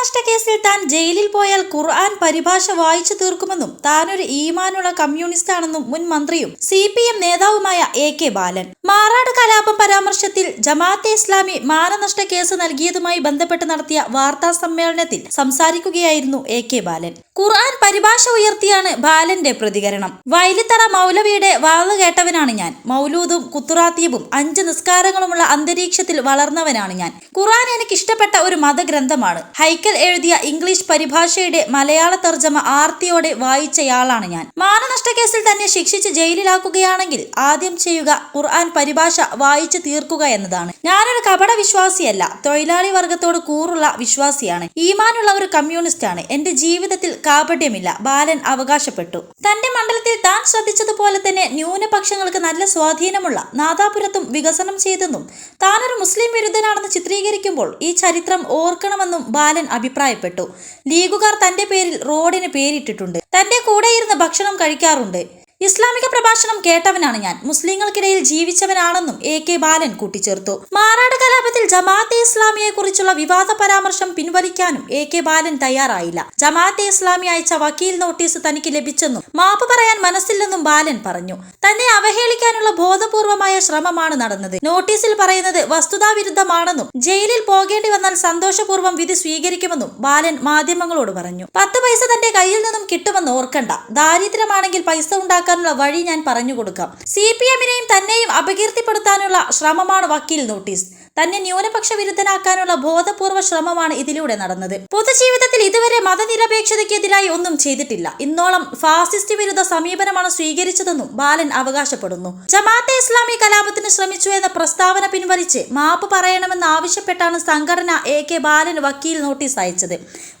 മാനനഷ്ട കേസിൽ താൻ ജയിലിൽ പോയാൽ ഖുർആൻ പരിഭാഷ വായിച്ചു തീർക്കുമെന്നും താനൊരു ഈമാനുള്ള കമ്മ്യൂണിസ്റ്റാണെന്നും മുൻ മന്ത്രിയും സി പി എം നേതാവുമായ എ കെ ബാലൻ. മാറാട് കലാപം പരാമർശത്തിൽ ജമാഅത്തെ ഇസ്ലാമി മാനനഷ്ട കേസ് നൽകിയതുമായി ബന്ധപ്പെട്ട് നടത്തിയ വാർത്താ സമ്മേളനത്തിൽ സംസാരിക്കുകയായിരുന്നു എ കെ ബാലൻ. ഖുർആൻ പരിഭാഷ ഉയർത്തിയാണ് ബാലന്റെ പ്രതികരണം. വയലിത്തറ മൗലവിയുടെ വാവ് കേട്ടവനാണ് ഞാൻ. മൗലൂദും കുത്തുറാത്തീബും അഞ്ച് നിസ്കാരങ്ങളുമുള്ള അന്തരീക്ഷത്തിൽ വളർന്നവനാണ് ഞാൻ. ഖുർആൻ എനിക്ക് ഇഷ്ടപ്പെട്ട ഒരു മതഗ്രന്ഥമാണ്. ഹൈക്കൽ എഴുതിയ ഇംഗ്ലീഷ് പരിഭാഷയുടെ മലയാള തർജമ ആർത്തിയോടെ വായിച്ചയാളാണ് ഞാൻ. മാനനഷ്ട കേസിൽ തന്നെ ശിക്ഷിച്ച് ജയിലിലാക്കുകയാണെങ്കിൽ ആദ്യം ചെയ്യുക ഖുർആൻ പരിഭാഷ വായിച്ചു തീർക്കുക എന്നതാണ്. ഞാനൊരു കപട വിശ്വാസിയല്ല. തൊഴിലാളി വർഗത്തോട് കൂറുള്ള വിശ്വാസിയാണ്. ഈമാനുള്ള ഒരു കമ്മ്യൂണിസ്റ്റ് ആണ്. എന്റെ ജീവിതത്തിൽ കാപട്യമില്ല. ബാലൻ അവകാശപ്പെട്ടു. തന്റെ മണ്ഡലത്തിൽ താൻ ശ്രദ്ധിച്ചതുപോലെ തന്നെ ന്യൂനപക്ഷങ്ങൾക്ക് നല്ല സ്വാധീനമുള്ള നാദാപുരത്തും വികസനം ചെയ്തെന്നും താനൊരു മുസ്ലിം വിരുദ്ധനാണെന്ന് ചിത്രീകരിക്കുമ്പോൾ ഈ ചരിത്രം ഓർക്കണമെന്നും ബാലൻ അഭിപ്രായപ്പെട്ടു. ലീഗുകാർ തന്റെ പേരിൽ റോഡിന് പേരിട്ടിട്ടുണ്ട്. തന്റെ കൂടെയിരുന്ന് ഭക്ഷണം കഴിക്കാറുണ്ട്. ഇസ്ലാമിക പ്രഭാഷണം കേട്ടവനാണ് ഞാൻ. മുസ്ലിങ്ങൾക്കിടയിൽ ജീവിച്ചവനാണെന്നും എ കെ ബാലൻ കൂട്ടിച്ചേർത്തു. മാറാട് കലാപത്തിൽ ജമാഅത്തെ ഇസ്ലാമിയെ കുറിച്ചുള്ള വിവാദ പരാമർശം പിൻവലിക്കാനും എ കെ ബാലൻ തയ്യാറായില്ല. ജമാഅത്തെ ഇസ്ലാമി അയച്ച വക്കീൽ നോട്ടീസ് തനിക്ക് ലഭിച്ചെന്നും മാപ്പ് പറയാൻ മനസ്സില്ലെന്നും ബാലൻ പറഞ്ഞു. തന്നെ അവഹേളിക്കാനുള്ള ബോധപൂർവമായ ശ്രമമാണ് നടന്നത്. നോട്ടീസിൽ പറയുന്നത് വസ്തുതാവിരുദ്ധമാണെന്നും ജയിലിൽ പോകേണ്ടി വന്നാൽ സന്തോഷപൂർവം വിധി സ്വീകരിക്കുമെന്നും ബാലൻ മാധ്യമങ്ങളോട് പറഞ്ഞു. പത്ത് പൈസ തന്റെ കയ്യിൽ നിന്നും കിട്ടുമെന്ന് ഓർക്കണ്ട. ദാരിദ്ര്യമാണെങ്കിൽ പൈസ ഉണ്ടാക്കാനുള്ള വഴി ഞാൻ പറഞ്ഞു കൊടുക്കാം. സി പി എമ്മിനെയും തന്നെയും അപകീർത്തിപ്പെടുത്താനുള്ള ശ്രമമാണ് വക്കീൽ നോട്ടീസ്. തന്നെ ന്യൂനപക്ഷ വിരുദ്ധനാക്കാനുള്ള ബോധപൂർവ ശ്രമമാണ് ഇതിലൂടെ നടന്നത്. പൊതുജീവിതത്തിൽ ഇതുവരെ മതനിരപേക്ഷതയ്ക്കെതിരായി ഒന്നും ചെയ്തിട്ടില്ല. ഇന്നോളം ഫാസിസ്റ്റ് വിരുദ്ധ സമീപനമാണ് സ്വീകരിച്ചതെന്നും ബാലൻ അവകാശപ്പെടുന്നു. ജമാഅത്തെ ഇസ്ലാമി കലാപത്തിന് ശ്രമിച്ചു എന്ന പ്രസ്താവന പിൻവലിച്ച് മാപ്പ് പറയണമെന്ന് ആവശ്യപ്പെട്ടാണ് സംഘടന എ കെ ബാലൻ വക്കീൽ നോട്ടീസ് അയച്ചത്.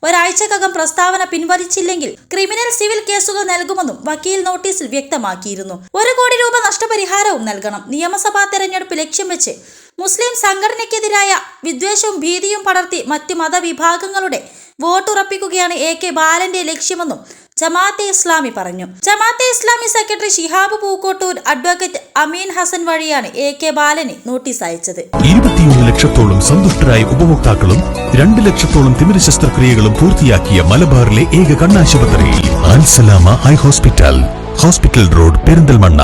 ഒരാഴ്ചക്കകം പ്രസ്താവന പിൻവലിച്ചില്ലെങ്കിൽ ക്രിമിനൽ സിവിൽ കേസുകൾ നൽകുമെന്നും വക്കീൽ നോട്ടീസിൽ വ്യക്തമാക്കിയിരുന്നു. ഒരു കോടി രൂപ നഷ്ടപരിഹാരവും നൽകണം. നിയമസഭാ തെരഞ്ഞെടുപ്പ് ലക്ഷ്യം വെച്ച് മുസ്ലിം സംഘടനയ്ക്കെതിരായ വിദ്വേഷവും ഭീതിയും പടർത്തി മറ്റ് മതവിഭാഗങ്ങളുടെ വോട്ടുറപ്പിക്കുകയാണ് എ കെ ബാലന്റെ ലക്ഷ്യമെന്നും ജമാഅത്തെ ഇസ്ലാമി പറഞ്ഞു. ജമാഅത്തെ ഇസ്ലാമി സെക്രട്ടറി ഷിഹാബ് പൂക്കോട്ടൂർ അഡ്വക്കേറ്റ് അമീൻ ഹസൻ വഴിയാണ് എ കെ ബാലന് നോട്ടീസ് അയച്ചത്. ഇരുപത്തിയൊന്ന് ലക്ഷത്തോളം സന്തുഷ്ടരായ ഉപഭോക്താക്കളും രണ്ട് ലക്ഷത്തോളം തിമിര ശസ്ത്രക്രിയകളും പൂർത്തിയാക്കിയ മലബാറിലെ ഏക കണ്ണാശുപത്രി Alsalama hospital. Hospital road Perinthalmanna.